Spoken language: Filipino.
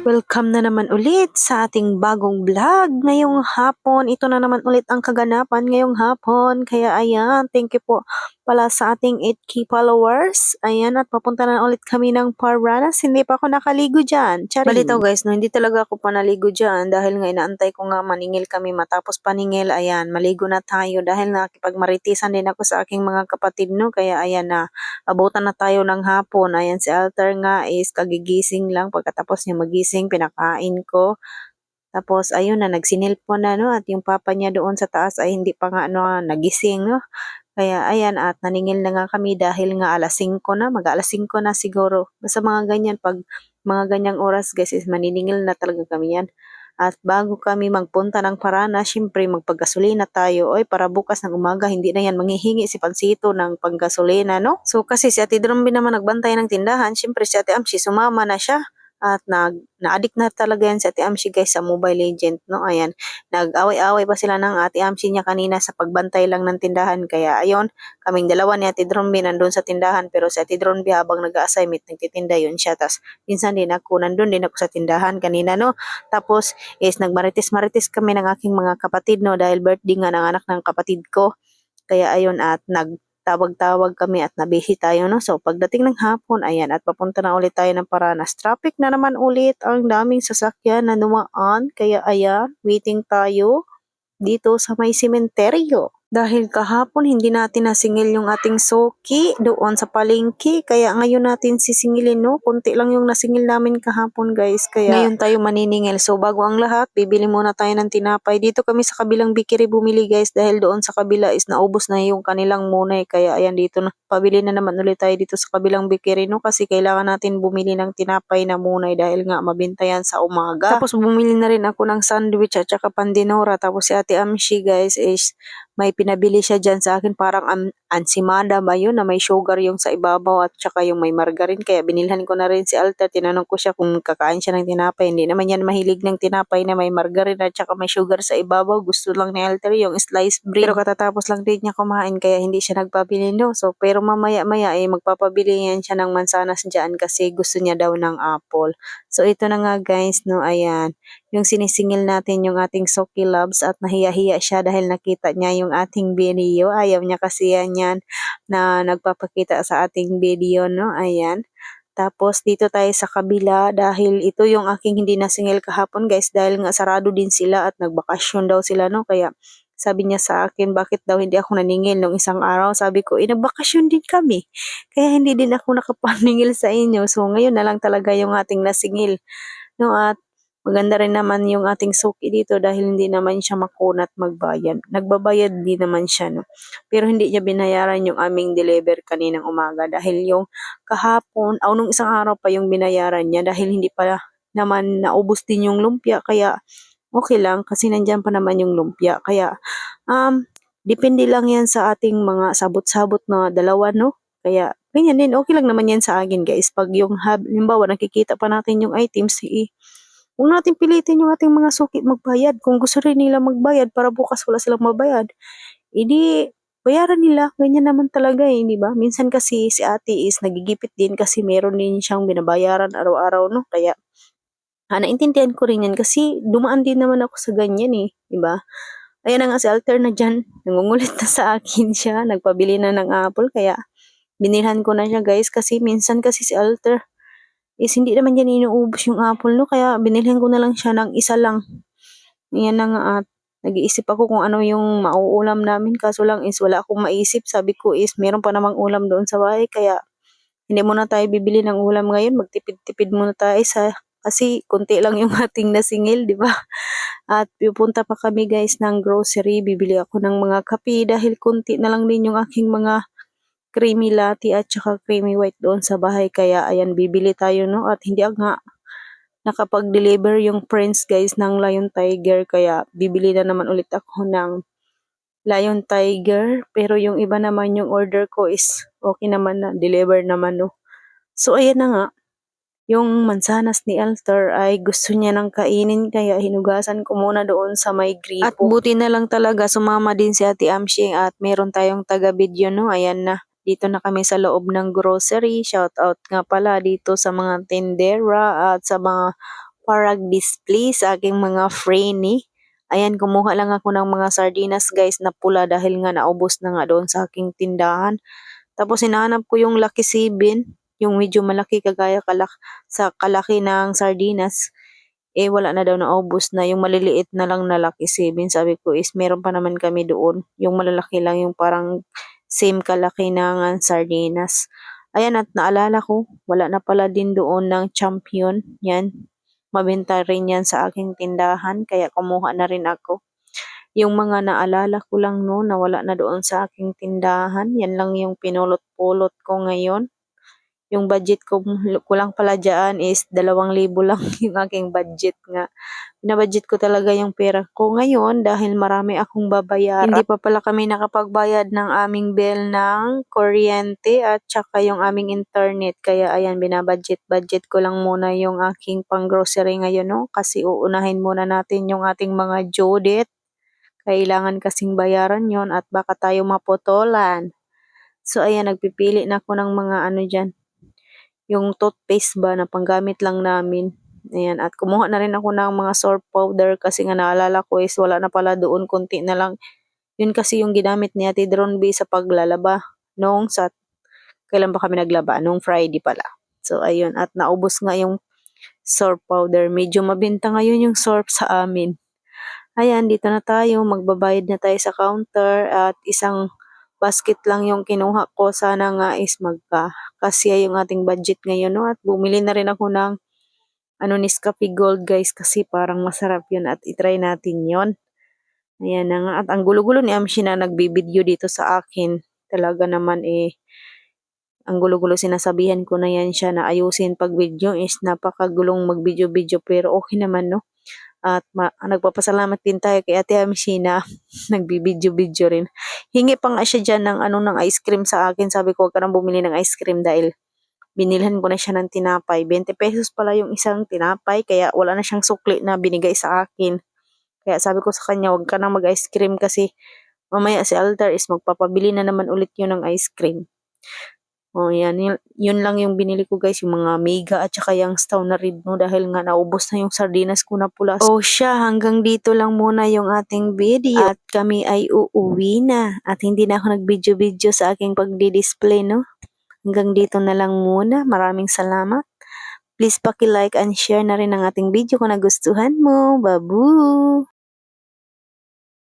Welcome na naman ulit sa ating bagong vlog ngayong hapon. Ito na naman ulit ang kaganapan ngayong hapon. Kaya ayan, thank you po pala sa ating 8k followers. Ayan, at papunta na ulit kami ng Paranas. Hindi pa ako nakaligo dyan. Charing. Balitaw guys, no, hindi talaga ako pa naligo dyan dahil nga inaantay ko nga maningil kami matapos paningil. Ayan, maligo na tayo dahil nakipagmaritisan din ako sa aking mga kapatid, no. Kaya ayan na, abutan na tayo ng hapon. Ayan, si Alter nga is kagigising lang pagkatapos niya magising, pinakain ko. Tapos ayun na nagsinilpon na no at yung papa niya doon sa taas ay hindi pa nga no nagising no. Kaya ayan at naningil na nga kami dahil nga alas 5 na, mag alas 5 na siguro. Basta mga ganyan pag mga ganyang oras guys is maniningil na talaga kami yan. At bago kami magpunta ng Parana, syempre magpagasolina tayo. Oy, para bukas ng umaga, hindi na yan manghihingi si Pansito ng panggasolina, no? So kasi si Ate Drumbi naman nagbantay ng tindahan, syempre si Ate Amshi sumama na siya at nag na-addict na talaga yan si Ate Amshi guys sa Mobile Legend no? Ayan. Nag-away-away pa sila ng Ate Amshi niya kanina sa pagbantay lang ng tindahan. Kaya ayon kaming dalawa ni Ate Dronby nandun sa tindahan. Pero si Ate Dronby habang nag-assignment nagtitinda yun siya. Tas minsan din ako nandun din ako sa tindahan kanina no? Tapos is nagmarites-marites kami ng aking mga kapatid no? Dahil birthday nga ng anak ng kapatid ko. Kaya ayon at nag tawag-tawag kami at nabihi tayo no. So pagdating ng hapon, ayan at papunta na ulit tayo ng Paranas. Traffic na naman ulit. Ang daming sasakyan na dumaan. Kaya ayan, waiting tayo dito sa may sementeryo. Dahil kahapon hindi natin nasingil yung ating soki doon sa palengke. Kaya ngayon natin sisingilin no. Kunti lang yung nasingil namin kahapon guys. Kaya ngayon tayo maniningil. So bago ang lahat, bibili muna tayo ng tinapay. Dito kami sa kabilang bikiri bumili guys. Dahil doon sa kabila is naubos na yung kanilang munay. Kaya ayan dito na. Pabili na naman ulit tayo dito sa kabilang bikiri no. Kasi kailangan natin bumili ng tinapay na munay dahil nga mabinta yan sa umaga. Tapos bumili na rin ako ng sandwich at saka pandinora. Tapos si ate Amshi guys is may pinabili siya dyan sa akin parang an ansimada ba yun na may sugar yung sa ibabaw at saka yung may margarine. Kaya binilhan ko na rin si Alter tinanong ko siya kung kakain siya ng tinapay. Hindi naman yan mahilig ng tinapay na may margarine at saka may sugar sa ibabaw. Gusto lang ni Alter yung sliced bread. Pero katatapos lang din niya kumain kaya hindi siya nagpabili no? So pero mamaya maya eh magpapabili yan siya ng mansanas dyan kasi gusto niya daw ng apple. So ito na nga guys no? Ayan yung sinisingil natin yung ating Soki Loves at nahiya-hiya siya dahil nakita niya yung ating video. Ayaw niya kasi yan yan na nagpapakita sa ating video, no? Ayan. Tapos dito tayo sa kabila dahil ito yung aking hindi nasingil kahapon guys dahil nga sarado din sila at nagbakasyon daw sila no kaya sabi niya sa akin bakit daw hindi ako naningil nung isang araw sabi ko eh din kami kaya hindi din ako nakapaningil sa inyo so ngayon na lang talaga yung ating nasingil no at Maganda rin naman yung ating suki dito dahil hindi naman siya makunat magbayad. Nagbabayad din naman siya, no? Pero hindi niya binayaran yung aming deliver kaninang umaga dahil yung kahapon, o nung isang araw pa yung binayaran niya dahil hindi pa naman naubos din yung lumpia kaya okay lang kasi nandyan pa naman yung lumpia. Kaya, um, depende lang yan sa ating mga sabot-sabot na dalawa, no? Kaya, ganyan din, okay lang naman yan sa akin guys. Pag yung, halimbawa, nakikita pa natin yung items, eh, Huwag natin pilitin yung ating mga suki magbayad. Kung gusto rin nila magbayad para bukas wala silang mabayad, edi bayaran nila. Ganyan naman talaga eh, di ba? Minsan kasi si ate is nagigipit din kasi meron din siyang binabayaran araw-araw, no? Kaya, ah, naintindihan ko rin yan kasi dumaan din naman ako sa ganyan eh, di ba? Ayan na nga si Alter na dyan, nangungulit na sa akin siya, nagpabili na ng apple, kaya binilhan ko na siya guys kasi minsan kasi si Alter, is hindi naman yan inuubos yung apple, no? Kaya binilhin ko na lang siya ng isa lang. Yan na nga at nag-iisip ako kung ano yung mauulam namin. Kaso lang is wala akong maisip. Sabi ko is meron pa namang ulam doon sa bahay. Kaya hindi muna tayo bibili ng ulam ngayon. Magtipid-tipid muna tayo sa kasi konti lang yung ating nasingil, di ba? At pupunta pa kami guys ng grocery. Bibili ako ng mga kape dahil konti na lang din yung aking mga creamy latte at saka creamy white doon sa bahay. Kaya ayan, bibili tayo no. At hindi nga nakapag-deliver yung friends guys ng Lion Tiger. Kaya bibili na naman ulit ako ng Lion Tiger. Pero yung iba naman yung order ko is okay naman na. Deliver naman no. So ayan na nga. Yung mansanas ni Alter ay gusto niya nang kainin kaya hinugasan ko muna doon sa may gripo. At buti na lang talaga sumama din si Ate Amshi at meron tayong taga-video no. Ayan na. Dito na kami sa loob ng grocery. Shout out nga pala dito sa mga tindera at sa mga parag-display sa aking mga freni. Ayan, kumuha lang ako ng mga sardinas guys na pula dahil nga naubos na nga doon sa aking tindahan. Tapos hinahanap ko yung Lucky 7, yung medyo malaki kagaya kalak sa kalaki ng sardinas. Eh wala na daw naubos na yung maliliit na lang na Lucky 7. Sabi ko is meron pa naman kami doon. Yung malalaki lang yung parang same kalaki ng sardinas. Ayan at naalala ko, wala na pala din doon ng champion. Yan, mabenta rin yan sa aking tindahan kaya kumuha na rin ako. Yung mga naalala ko lang no na wala na doon sa aking tindahan, yan lang yung pinulot-pulot ko ngayon. Yung budget ko, ko lang pala dyan is dalawang libo lang yung aking budget nga. Binabudget ko talaga yung pera ko ngayon dahil marami akong babayaran. Hindi pa pala kami nakapagbayad ng aming bill ng kuryente at saka yung aming internet. Kaya ayan, binabudget-budget ko lang muna yung aking pang-grocery ngayon no. Kasi uunahin muna natin yung ating mga date. Kailangan kasing bayaran yon at baka tayo mapotolan. So ayan, nagpipili na ako ng mga ano dyan. Yung toothpaste ba na panggamit lang namin. Ayan, at kumuha na rin ako ng mga soap powder kasi nga naalala ko is wala na pala doon, konti na lang. Yun kasi yung ginamit ni Ate Dron B sa paglalaba. Noong sa, kailan ba kami naglaba? Noong Friday pala. So ayun, at naubos nga yung soap powder. Medyo mabenta ngayon yung soap sa amin. Ayan, dito na tayo. Magbabayad na tayo sa counter at isang basket lang yung kinuha ko. Sana nga is magkasya yung ating budget ngayon. No? At bumili na rin ako ng ano Nescafe Gold guys kasi parang masarap yun at itry natin yon. Ayan na nga. At ang gulo-gulo ni Amshi na nagbibideo dito sa akin. Talaga naman eh ang gulo-gulo sinasabihan ko na yan siya na ayusin pag video is napakagulong mag video-video pero okay naman no. At ma- nagpapasalamat din tayo kay Ate Amshi na nagbibideo-video rin. Hingi pa nga siya dyan ng ano ng ice cream sa akin. Sabi ko, huwag ka nang bumili ng ice cream dahil binilhan ko na siya ng tinapay. 20 pesos pala yung isang tinapay kaya wala na siyang sukli na binigay sa akin. Kaya sabi ko sa kanya, huwag ka nang mag-ice cream kasi mamaya si Altar is magpapabili na naman ulit yun ng ice cream. Oh, yan. Yun, yun lang yung binili ko guys, yung mga mega at saka yung staw na rib no dahil nga naubos na yung sardinas ko na pula. Oh siya, hanggang dito lang muna yung ating video at kami ay uuwi na at hindi na ako nag-video-video sa aking pagdi-display no. Hanggang dito na lang muna. Maraming salamat. Please paki-like and share na rin ang ating video kung nagustuhan mo. Babu!